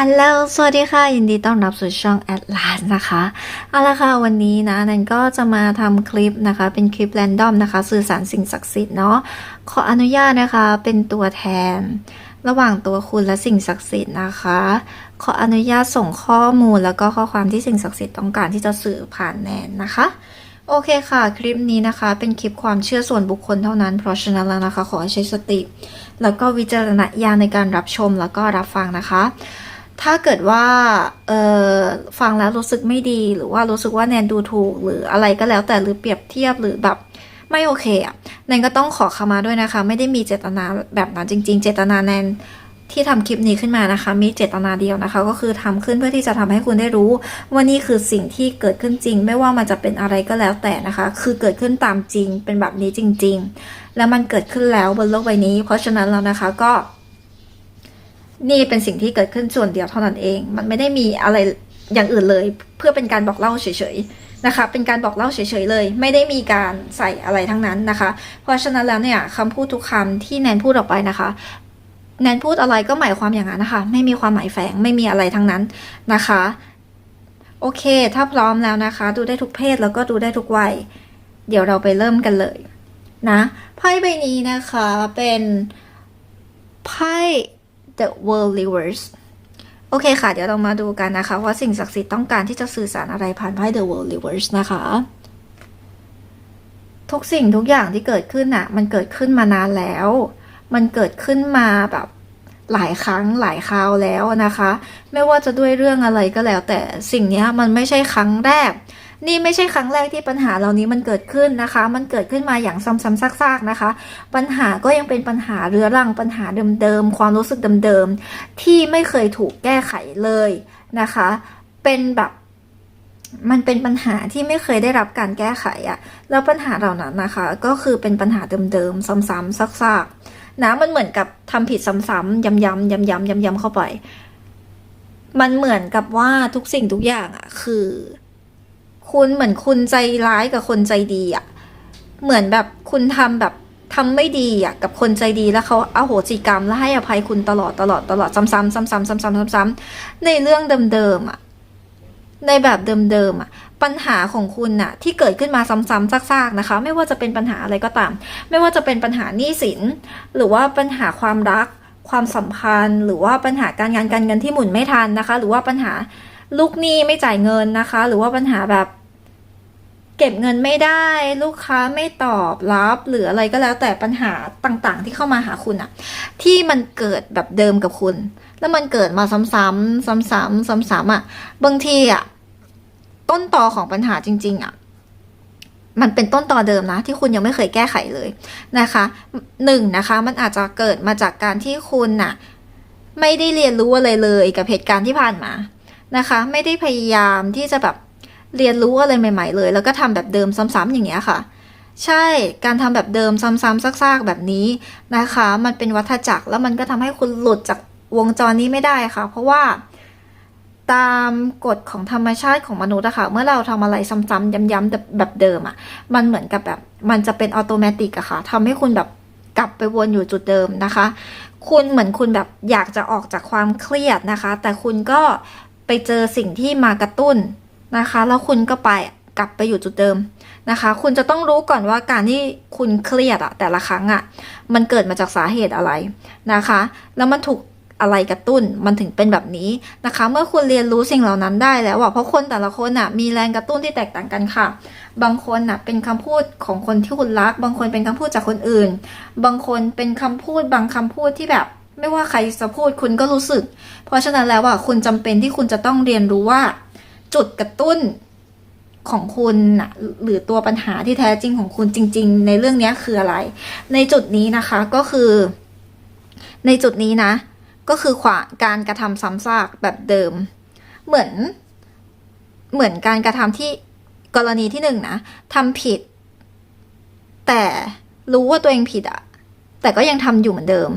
อันแล้วสวัสดีค่ะ ยินดีต้อนรับสู่ช่อง Atlas นะคะ เอาละค่ะ วันนี้นะนันก็จะมาทำคลิปนะคะ เป็นคลิปแรนดอมนะคะ สื่อสารสิ่งศักดิ์สิทธิ์เนาะขออนุญาตนะคะเป็นตัวแทน ระหว่างตัวคุณและสิ่งศักดิ์สิทธิ์นะคะ ขออนุญาตส่งข้อมูลแล้วก็ข้อความที่สิ่งศักดิ์สิทธิ์ต้องการที่จะสื่อผ่านแนนนะคะโอเคค่ะ คลิปนี้นะคะเป็นคลิปความเชื่อส่วนบุคคลเท่านั้น เพราะฉะนั้นแล้วนะคะ ขอให้ใช้สติ แล้วก็วิจารณญาณในการรับชมแล้วก็รับฟังนะคะ ถ้าเกิดว่าเออฟังแล้วรู้สึกไม่ดีหรือว่ารู้สึกว่าแนนดูถูก หรืออะไรก็แล้วแต่หรือเปรียบเทียบหรือแบบไม่โอเคอะแนนก็ต้องขอขมาด้วยนะคะ ไม่ได้มีเจตนาแบบนั้นจริง ๆ เจตนาแนนที่ทำคลิปนี้ขึ้นมานะคะ มีเจตนาเดียวนะคะ ก็คือทำขึ้นเพื่อที่จะทำให้คุณได้รู้ว่านี่คือสิ่งที่เกิดขึ้นจริง ไม่ว่ามันจะเป็นอะไรก็แล้วแต่นะคะ คือเกิดขึ้นตามจริงเป็นแบบนี้จริง ๆ แล้วมันเกิดขึ้นแล้วบนโลกใบนี้ เพราะฉะนั้นแล้วนะคะก็ นี่เป็นสิ่งที่เกิดขึ้นส่วนเดียวเท่านั้นเอง มันไม่ได้มีอะไรอย่างอื่นเลย เพื่อเป็นการบอกเล่าเฉยๆนะคะ เป็นการบอกเล่าเฉยๆเลย ไม่ได้มีการใส่อะไรทั้งนั้นนะคะ เพราะฉะนั้นแล้วเนี่ยคำพูดทุกคำที่แนนพูดออกไปนะคะแนนพูดอะไรก็หมายความอย่างนั้นนะคะ ไม่มีความหมายแฝงไม่มีอะไรทั้งนั้นนะคะ โอเค ถ้าพร้อมแล้วนะคะ ดูได้ทุกเพศแล้วก็ดูได้ทุกวัย เดี๋ยวเราไปเริ่มกันเลยนะไพ่ใบนี้นะคะเป็นไพ่ The World Reverse โอเคค่ะ เดี๋ยวเรามาดูกันนะคะ ว่าสิ่งศักดิ์สิทธิ์ต้องการที่จะสื่อสารอะไรผ่านไพ่ The World Reverse นะคะ ทุกสิ่งทุกอย่างที่เกิดขึ้นน่ะ มันเกิดขึ้นมานานแล้ว มันเกิดขึ้นมาแบบ หลายครั้งหลายคราวแล้วนะคะ ไม่ว่าจะด้วยเรื่องอะไรก็แล้ว แต่สิ่งนี้มันไม่ใช่ครั้งแรก นี่ไม่ใช่ครั้งแรกที่ปัญหาเหล่านี้มันเกิดขึ้นนะคะ มันเกิดขึ้นมาอย่างซ้ำๆซากๆนะคะ ปัญหาก็ยังเป็นปัญหาเรื้อรังปัญหาเดิมๆความรู้สึกเดิมๆที่ไม่เคยถูกแก้ไขเลยนะคะ เป็นแบบมันเป็นปัญหาที่ไม่เคยได้รับการแก้ไขอะแล้วปัญหาเหล่านั้นนะคะ ก็คือเป็นปัญหาเดิมๆซ้ำๆซากๆ นะมันเหมือนกับทำผิดซ้ำๆย้ำๆย้ำๆย้ำๆเข้าไป มันเหมือนกับว่าทุกสิ่งทุกอย่างอะคือ คุณเหมือนคุณใจร้ายกับคนใจดีอะเหมือนแบบคุณทำแบบทำไม่ดีอะกับคนใจดีแล้วเขาเอาโหสิกรรมแล้วให้อภัยคุณตลอดตลอดตลอดซ้ำๆซ้ำๆซ้ำๆซ้ำๆซ้ำๆในเรื่องเดิมๆอะ ในแบบเดิมๆอะปัญหาของคุณน่ะที่เกิดขึ้นมาซ้ำๆซากๆนะคะ ไม่ว่าจะเป็นปัญหาอะไรก็ตาม ไม่ว่าจะเป็นปัญหาหนี้สิน หรือว่าปัญหาความรัก ความสัมพันธ์ หรือว่าปัญหาการงานการเงินที่หมุนไม่ทันนะคะ หรือว่าปัญหาลูกหนี้ไม่จ่ายเงินนะคะ หรือว่าปัญหาแบบ เก็บเงินไม่ได้ลูกค้าไม่ตอบรับ หรืออะไรก็แล้วแต่ปัญหาต่างๆ ที่เข้ามาหาคุณอะที่มันเกิดแบบเดิมกับคุณ แล้วมันเกิดมาซ้ำๆซ้ำๆซ้ำๆอะบางทีอะต้นตอของปัญหาจริง ๆอะมันเป็นต้นตอเดิมนะ ที่คุณยังไม่เคยแก้ไขเลยนะคะหนึ่งนะคะ มันอาจจะเกิดมาจากการที่คุณน่ะ ไม่ได้เรียนรู้อะไรเลยกับเหตุการณ์ที่ผ่านมานะคะ ไม่ได้พยายามที่จะแบบ เรียนรู้อะไรใหม่ ๆ เลย แล้วก็ทำแบบเดิมซ้ำๆอย่างเงี้ยค่ะ ใช่การทำแบบเดิมซ้ำๆซากๆแบบนี้นะคะ มันเป็นวัฏจักรแล้วมันก็ทำให้คุณหลุดจากวงจรนี้ไม่ได้ค่ะ เพราะว่าตามกฎของธรรมชาติของมนุษย์อะค่ะ เมื่อเราทำอะไรซ้ำๆย้ำๆแบบเดิมอะมันเหมือนกับแบบ มันจะเป็นอัตโนมัติอะค่ะทำให้คุณแบบกลับไปวนอยู่จุดเดิมนะคะ คุณเหมือนคุณแบบอยากจะออกจากความเครียดนะคะ แต่คุณก็ไปเจอสิ่งที่มากระตุ้น นะคะ แล้วคุณก็ไปกลับไปอยู่จุดเดิมนะคะ คุณจะต้องรู้ก่อนว่าการที่คุณเครียดอะแต่ละครั้งอะมันเกิดมาจากสาเหตุอะไรนะคะ แล้วมันถูกอะไรกระตุ้นมันถึงเป็นแบบนี้นะคะ เมื่อคุณเรียนรู้สิ่งเหล่านั้นได้แล้วอะเพราะคนแต่ละคนอะมีแรงกระตุ้นที่แตกต่างกันค่ะ บางคนน่ะเป็นคำพูดของคนที่คุณรัก บางคนเป็นคำพูดจากคนอื่น บางคนเป็นคำพูดบางคำพูดที่แบบ ไม่ว่าใครจะพูดคุณก็รู้สึก เพราะฉะนั้นแล้วอะคุณจำเป็นที่คุณจะต้องเรียนรู้ว่า จุดกระตุ้นของคุณนะหรือตัวปัญหาที่แท้จริงของคุณจริง ๆ ในเรื่องนี้คืออะไร ในจุดนี้นะคะก็คือ ในจุดนี้นะ ก็คือขวาการกระทำซ้ำซากแบบเดิม เหมือน เหมือนการกระทำที่กรณีที่หนึ่งนะทำผิด แต่รู้ว่าตัวเองผิดอะแต่ก็ยังทำอยู่เหมือนเดิม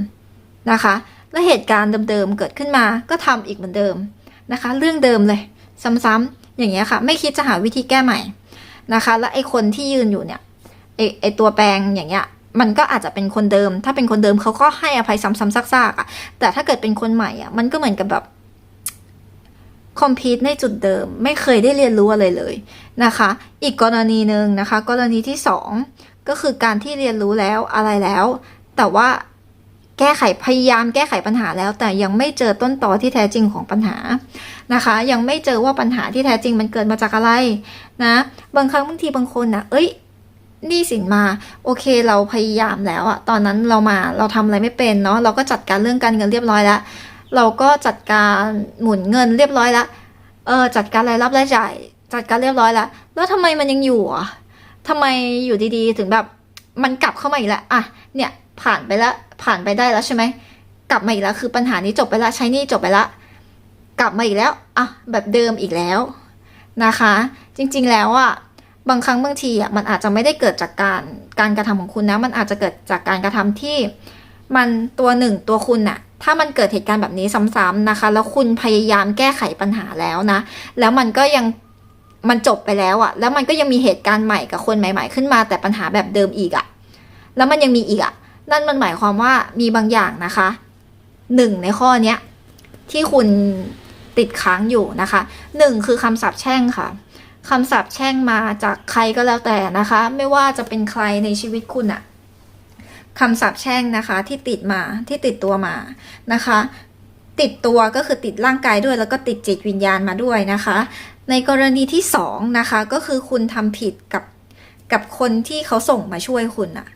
นะคะ และเหตุการณ์เดิมๆเกิดขึ้นมาก็ทำอีกเหมือนเดิมนะคะ เรื่องเดิมเลย ซ้ำๆอย่างเงี้ยค่ะ ไม่คิดจะหาวิธีแก้ใหม่นะคะ และไอคนที่ยืนอยู่เนี่ยไอไอตัวแปลงอย่างเงี้ยมันก็อาจจะเป็นคนเดิม ถ้าเป็นคนเดิมเขาก็ให้อภัยซ้ำๆซากๆอะ แต่ถ้าเกิดเป็นคนใหม่อะ มันก็เหมือนกับแบบคอมพิวในจุดเดิม ไม่เคยได้เรียนรู้อะไรเลยนะคะ อีกกรณีหนึ่งนะคะ กรณีที่สองก็คือการที่เรียนรู้แล้วอะไรแล้ว แต่ว่า แก้ไขพยายามแก้ไขปัญหาแล้ว แต่ยังไม่เจอต้นตอที่แท้จริงของปัญหานะคะ ยังไม่เจอว่าปัญหาที่แท้จริงมันเกิดมาจากอะไรนะบางครั้งบางทีบางคนนะเอ้ยหนี่สินมาโอเคเราพยายามแล้วอะตอนนั้นเรามาเราทำอะไรไม่เป็นเนาะเราก็จัดการเรื่องการเงินเรียบร้อยแล้ว เราก็จัดการหมุนเงินเรียบร้อยแล้วเออจัดการรายรับรายจ่ายจัดการเรียบร้อยแล้ว แล้วทำไมมันยังอยู่อะทำไมอยู่ดีๆ ถึงแบบมันกลับเข้ามาอีกแล้วอะเนี่ย ผ่านไปแล้วผ่านไปได้แล้วใช่ไหมกลับมาอีกแล้วคือปัญหานี้จบไปแล้วใช้หนี่จบไปแล้วกลับมาอีกแล้วอะแบบเดิมอีกแล้วนะคะ จริงๆแล้วอะบางครั้งบางทีอะมันอาจจะไม่ได้เกิดจากการการกระทำของคุณนะ มันอาจจะเกิดจากการกระทำที่ มันตัวหนึ่งตัวคุณน่ะ ถ้ามันเกิดเหตุการณ์แบบนี้ซ้ำๆนะคะ แล้วคุณพยายามแก้ไขปัญหาแล้วนะ แล้วมันก็ยังมันจบไปแล้วอะแล้วมันก็ยังมีเหตุการณ์ใหม่กับคนใหม่ ๆ ขึ้นมาแต่ปัญหาแบบเดิมอีกอะแล้วมันยังมีอีกอะ นั่นมันหมายความว่ามีบางอย่างนะคะหนึ่งในข้อเนี้ยที่คุณติดค้างอยู่นะคะหนึ่งคือคำสาปแช่งค่ะคำสาปแช่งมาจากใครก็แล้วแต่นะคะ ไม่ว่าจะเป็นใครในชีวิตคุณอะคำสาปแช่งนะคะที่ติดมาที่ติดตัวมานะคะ ติดตัวก็คือติดร่างกายด้วย แล้วก็ติดจิตวิญญาณมาด้วยนะคะ ในกรณีที่สองนะคะก็คือคุณทำผิดกับกับคนที่เขาส่งมาช่วยคุณอะ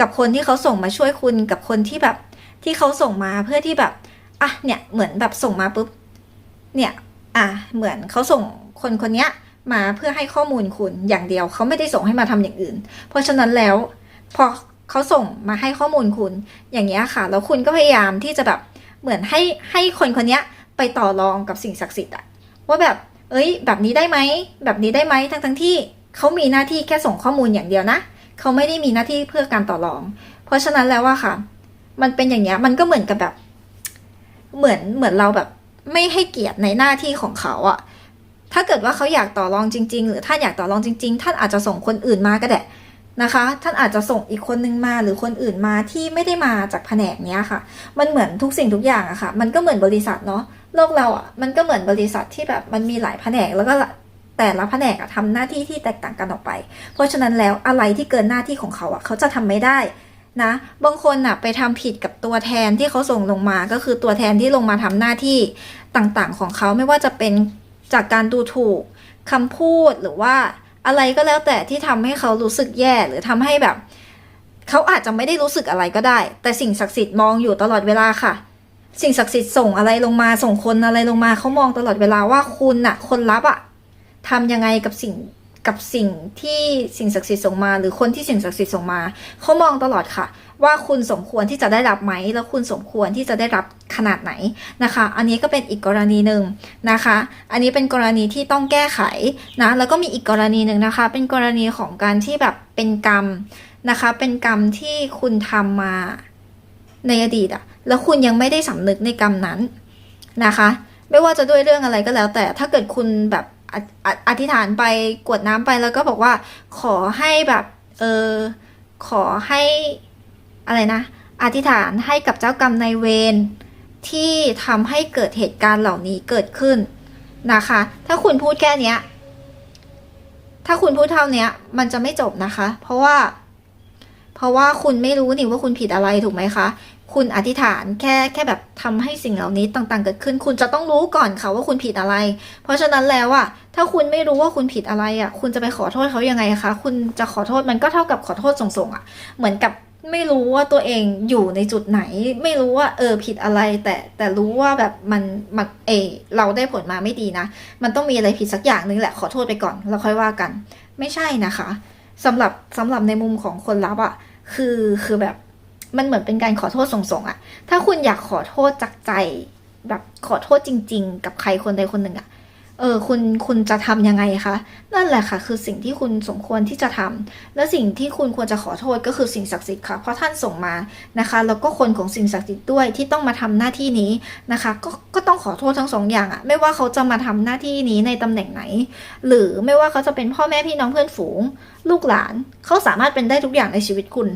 กับคนที่เขาส่งมาช่วยคุณกับคนที่แบบที่เขาส่งมาเพื่อที่แบบอะเนี่ยเหมือนแบบส่งมาปุ๊บเนี่ยอะเหมือนเขาส่งคนคนเนี้ยมาเพื่อให้ข้อมูลคุณอย่างเดียวเขาไม่ได้ส่งให้มาทำอย่างอื่น เพราะฉะนั้นแล้วพอเขาส่งมาให้ข้อมูลคุณอย่างเงี้ยค่ะแล้วคุณก็พยายามที่จะแบบเหมือนให้ให้คนคนเนี้ยไปต่อรองกับสิ่งศักดิ์สิทธิ์อะว่าแบบ เอ้ย แบบนี้ได้ไหมแบบนี้ได้ไหมทั้งทั้งที่เขามีหน้าที่แค่ส่งข้อมูลอย่างเดียวนะ เขาไม่ได้มีหน้าที่เพื่อการต่อรอง เพราะฉะนั้นแล้วว่าค่ะ มันเป็นอย่างเงี้ยมันก็เหมือนกับแบบ เหมือนเหมือนเราแบบ ไม่ให้เกียรติในหน้าที่ของเขาอะถ้าเกิดว่าเขาอยากต่อรองจริง ๆ หรือท่านอยากต่อรองจริง ๆ ท่านอาจจะส่งคนอื่นมาก็ได้นะคะ ท่านอาจจะส่งอีกคนนึงมาหรือคนอื่นมาที่ไม่ได้มาจากแผนกเนี้ยค่ะ มันเหมือนทุกสิ่งทุกอย่างอะค่ะ มันก็เหมือนบริษัทเนาะโลกเราอะมันก็เหมือนบริษัทที่แบบมันมีหลายแผนกแล้วก็ แต่ละแผนกอะทำหน้าที่ที่แตกต่างกันออกไป เพราะฉะนั้นแล้วอะไรที่เกินหน้าที่ของเขาอะเขาจะทำไม่ได้นะบางคนอะไปทำผิดกับตัวแทนที่เขาส่งลงมา ก็คือตัวแทนที่ลงมาทำหน้าที่ต่างๆของเขาไม่ว่าจะเป็นจากการดูถูกคำพูดหรือว่าอะไรก็แล้วแต่ที่ทำให้เขารู้สึกแย่หรือทำให้แบบ เขาอาจจะไม่ได้รู้สึกอะไรก็ได้ แต่สิ่งศักดิ์สิทธิ์มองอยู่ตลอดเวลาค่ะ สิ่งศักดิ์สิทธิ์ส่งอะไรลงมาส่งคนอะไรลงมาเขามองตลอดเวลาว่าคุณน่ะ คนรับอะ ทำยังไงกับสิ่งกับสิ่งที่สิ่งศักดิ์สิทธิ์ส่งมา หรือคนที่สิ่งศักดิ์สิทธิ์ส่งมาเขามองตลอดค่ะ ว่าคุณสมควรที่จะได้รับไหม แล้วคุณสมควรที่จะได้รับขนาดไหนนะคะ อันนี้ก็เป็นอีกกรณีหนึ่งนะคะ อันนี้เป็นกรณีที่ต้องแก้ไขนะแล้วก็มีอีกกรณีหนึ่งนะคะ เป็นกรณีของการที่แบบเป็นกรรมนะคะ เป็นกรรมที่คุณทำมาในอดีตอะแล้วคุณยังไม่ได้สำนึกในกรรมนั้นนะคะ ไม่ว่าจะด้วยเรื่องอะไรก็แล้ว แต่ถ้าเกิดคุณแบบ อธิษฐานไปกวดน้ำไปแล้วก็บอกว่า ขอให้แบบเออขอให้อะไรนะ อธิษฐานให้กับเจ้ากรรมนายเวรที่ทำให้เกิดเหตุการณ์เหล่านี้เกิดขึ้นนะคะ ถ้าคุณพูดแค่เนี้ย ถ้าคุณพูดเท่าเนี้ย มันจะไม่จบนะคะ เพราะว่า เพราะว่าคุณไม่รู้นี่ว่าคุณผิดอะไรถูกไหมคะ คุณอธิษฐานแค่แค่แบบทำให้สิ่งเหล่านี้ต่างๆ เกิดขึ้น คุณจะต้องรู้ก่อนค่ะว่าคุณผิดอะไร เพราะฉะนั้นแล้วอะถ้าคุณไม่รู้ว่าคุณผิดอะไรอะคุณจะไปขอโทษเขายังไงคะ คุณจะขอโทษมันก็เท่ากับขอโทษส่งๆอะเหมือนกับไม่รู้ว่าตัวเองอยู่ในจุดไหน ไม่รู้ว่าเออผิดอะไร แต่แต่รู้ว่าแบบมันมันเอ เราได้ผลมาไม่ดีนะ มันต้องมีอะไรผิดสักอย่างนึงแหละขอโทษไปก่อนแล้วค่อยว่ากัน ไม่ใช่นะคะสำหรับสำหรับในมุมของคนรับอะคือคือแบบ มันเหมือนเป็นการขอโทษส่งๆอะถ้าคุณอยากขอโทษจากใจ แบบขอโทษจริง ๆ กับใครคนใดคนหนึ่งอะเออคุณคุณจะทำยังไงคะ นั่นแหละค่ะ คือสิ่งที่คุณสมควรที่จะทำและสิ่งที่คุณควรจะขอโทษก็คือสิ่งศักดิ์สิทธิ์ค่ะเพราะท่านส่งมานะคะ แล้วก็คนของสิ่งศักดิ์สิทธิ์ด้วยที่ต้องมาทำหน้าที่นี้นะคะ ก็ก็ต้องขอโทษทั้งสองอย่างอะไม่ว่าเขาจะมาทำหน้าที่นี้ในตำแหน่งไหน หรือไม่ว่าเขาจะเป็นพ่อแม่พี่น้องเพื่อนฝูง ลูกหลานเขาสามารถเป็นได้ทุกอย่างในชีวิตคุณ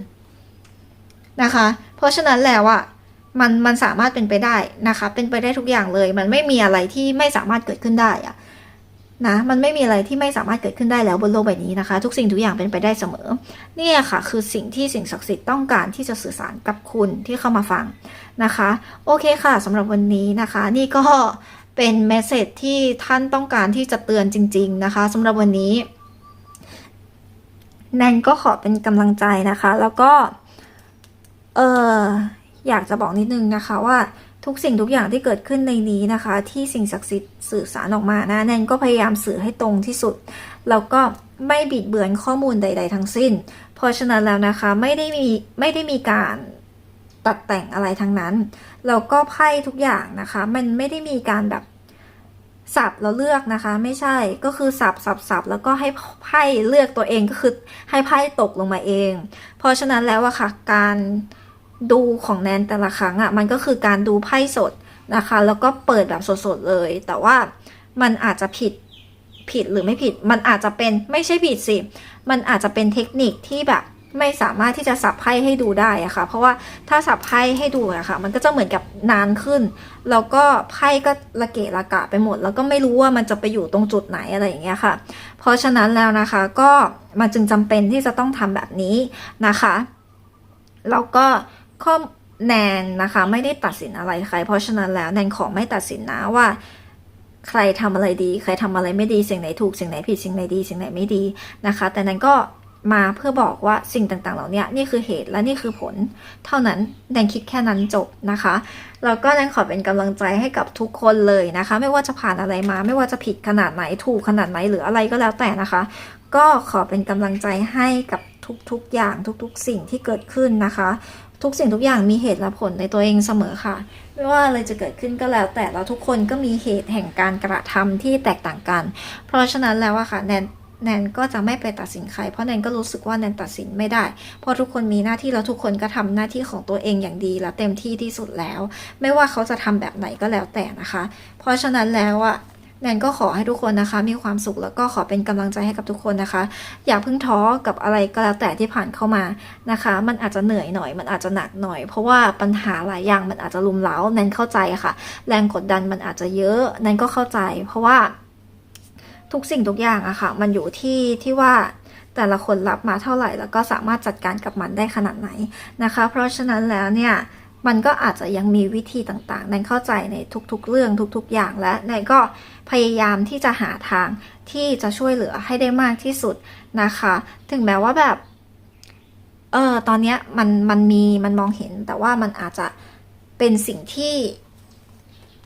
นะคะ เพราะฉะนั้นแล้วอะมันมันสามารถเป็นไปได้นะคะ เป็นไปได้ทุกอย่างเลย มันไม่มีอะไรที่ไม่สามารถเกิดขึ้นได้อะนะมันไม่มีอะไรที่ไม่สามารถเกิดขึ้นได้แล้วบนโลกใบนี้นะคะ ทุกสิ่งทุกอย่างเป็นไปได้เสมอ เนี่ยค่ะ คือสิ่งที่สิ่งศักดิ์สิทธิ์ต้องการที่จะสื่อสารกับคุณที่เข้ามาฟังนะคะ โอเคค่ะสำหรับวันนี้นะคะ นี่ก็เป็นเมสเซจที่ท่านต้องการที่จะเตือนจริง ๆนะคะสำหรับวันนี้แนนก็ขอเป็นกำลังใจนะคะ แล้วก็ เอออยากจะบอกนิดนึงนะคะว่าทุกสิ่งทุกอย่างที่เกิดขึ้นในนี้นะคะ ที่สิ่งศักดิ์สิทธิ์สื่อสารออกมานะแนนก็พยายามสื่อให้ตรงที่สุด แล้วก็ไม่บิดเบือนข้อมูลใด ๆ ทั้งสิ้น เพราะฉะนั้นแล้วนะคะไม่ได้มีไม่ได้มีการตัดแต่งอะไรทั้งนั้นแล้วก็ไพ่ทุกอย่างนะคะ มันไม่ได้มีการแบบ สับแล้วเลือกนะคะ ไม่ใช่ก็คือสับสับสับแล้วก็ให้ไพ่เลือกตัวเองก็คือให้ไพ่ตกลงมาเอง เพราะฉะนั้นแล้วอะค่ะ การดูของแนนแต่ละครั้งอะมันก็คือการดูไพ่สดนะคะ แล้วก็เปิดแบบสดๆเลย แต่ว่ามันอาจจะผิดผิดหรือไม่ผิด มันอาจจะเป็นไม่ใช่ผิดสิ มันอาจจะเป็นเทคนิคที่แบบ ไม่สามารถที่จะสับไพ่ให้ดูได้อะค่ะ เพราะว่าถ้าสับไพ่ให้ดูอะค่ะ มันก็จะเหมือนกับนานขึ้น แล้วก็ไพ่ก็ระเกะระกะไปหมด แล้วก็ไม่รู้ว่ามันจะไปอยู่ตรงจุดไหนอะไรอย่างเงี้ยค่ะ เพราะฉะนั้นแล้วนะคะก็มันจึงจำเป็นที่จะต้องทำแบบนี้นะคะ แล้วก็ข้อแนนนะคะไม่ได้ตัดสินอะไรใคร เพราะฉะนั้นแล้วแนนขอไม่ตัดสินนะว่าใครทำอะไรดี ใครทำอะไรไม่ดีสิ่งไหนถูกสิ่งไหนผิดสิ่งไหนดีสิ่งไหนไม่ดีนะคะ แต่นั้นก็ มาเพื่อบอกว่าสิ่งต่างๆ เหล่านี้นี่คือเหตุและนี่คือผล เท่านั้นแนนคิดแค่นั้นจบนะคะแล้วก็แนนขอเป็นกำลังใจให้กับทุกคนเลยนะคะ ไม่ว่าจะผ่านอะไรมา ไม่ว่าจะผิดขนาดไหนถูกขนาดไหนหรืออะไรก็แล้วแต่นะคะ ก็ขอเป็นกำลังใจให้กับทุกๆอย่างทุกๆ สิ่งที่เกิดขึ้นนะคะ ทุกสิ่งทุกอย่างมีเหตุและผลในตัวเองเสมอค่ะ ไม่ว่าอะไรจะเกิดขึ้นก็แล้ว แต่เราทุกคนก็มีเหตุแห่งการกระทำที่แตกต่างกัน เพราะฉะนั้นแล้วอะค่ะแนน แนนก็จะไม่ไปตัดสินใคร เพราะแนนก็รู้สึกว่าแนนตัดสินไม่ได้ เพราะทุกคนมีหน้าที่แล้วทุกคนก็ทำหน้าที่ของตัวเองอย่างดีและเต็มที่ที่สุดแล้ว ไม่ว่าเขาจะทำแบบไหนก็แล้วแต่นะคะ เพราะฉะนั้นแล้วอะแนนก็ขอให้ทุกคนนะคะ มีความสุขแล้วก็ขอเป็นกำลังใจให้กับทุกคนนะคะ อย่าเพิ่งท้อกับอะไรก็แล้วแต่ที่ผ่านเข้ามานะคะ มันอาจจะเหนื่อยหน่อย มันอาจจะหนักหน่อย เพราะว่าปัญหาหลายอย่างมันอาจจะลุมเล้าแนนเข้าใจค่ะ แรงกดดันมันอาจจะเยอะแนนก็เข้าใจ เพราะว่า ทุกสิ่งทุกอย่างอะค่ะ มันอยู่ที่ที่ว่าแต่ละคนรับมาเท่าไหร่ แล้วก็สามารถจัดการกับมันได้ขนาดไหนนะคะ เพราะฉะนั้นแล้วเนี่ยมันก็อาจจะยังมีวิธีต่างๆ แนนเข้าใจในทุกๆ เรื่องทุกๆ อย่างและแนนก็พยายามที่จะหาทางที่จะช่วยเหลือให้ได้มากที่สุดนะคะ ถึงแม้ว่าแบบ เออตอนเนี้ยมันมันมีมันมองเห็น แต่ว่ามันอาจจะเป็นสิ่งที่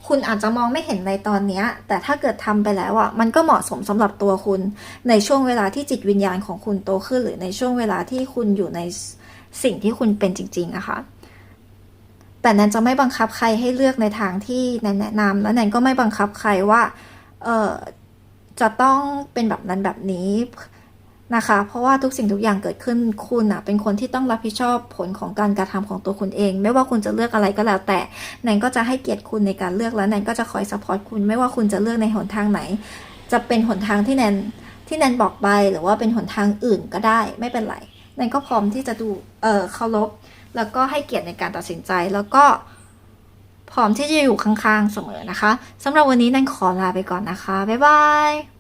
คุณอาจจะมองไม่เห็นในตอนนี้แต่ถ้าเกิดทำไปแล้วอะมันก็เหมาะสมสำหรับตัวคุณ ในช่วงเวลาที่จิตวิญญาณของคุณโตขึ้น หรือในช่วงเวลาที่คุณอยู่ในสิ่งที่คุณเป็นจริงๆอะค่ะแต่แนนจะไม่บังคับใครให้เลือกในทางที่แนนแนะนำและแนนก็ไม่บังคับใครว่าเออจะต้องเป็นแบบนั้นแบบนี้ นะคะ เพราะว่าทุกสิ่งทุกอย่างเกิดขึ้นคุณอะเป็นคนที่ต้องรับผิดชอบผลของการกระทำของตัวคุณเอง ไม่ว่าคุณจะเลือกอะไรก็แล้ว แต่แนนก็จะให้เกียรติคุณในการเลือกแล้วแนนก็จะคอยซัพพอร์ตคุณ ไม่ว่าคุณจะเลือกในหนทางไหน จะเป็นหนทางที่แนนที่แนนบอกไปหรือว่าเป็นหนทางอื่นก็ได้ไม่เป็นไรแนนก็พร้อมที่จะดูเออเคารพแล้วก็ให้เกียรติในการตัดสินใจแล้วก็พร้อมที่จะอยู่ข้างๆเสมอนะคะสำหรับวันนี้แนนขอลาไปก่อนนะคะบ๊ายบาย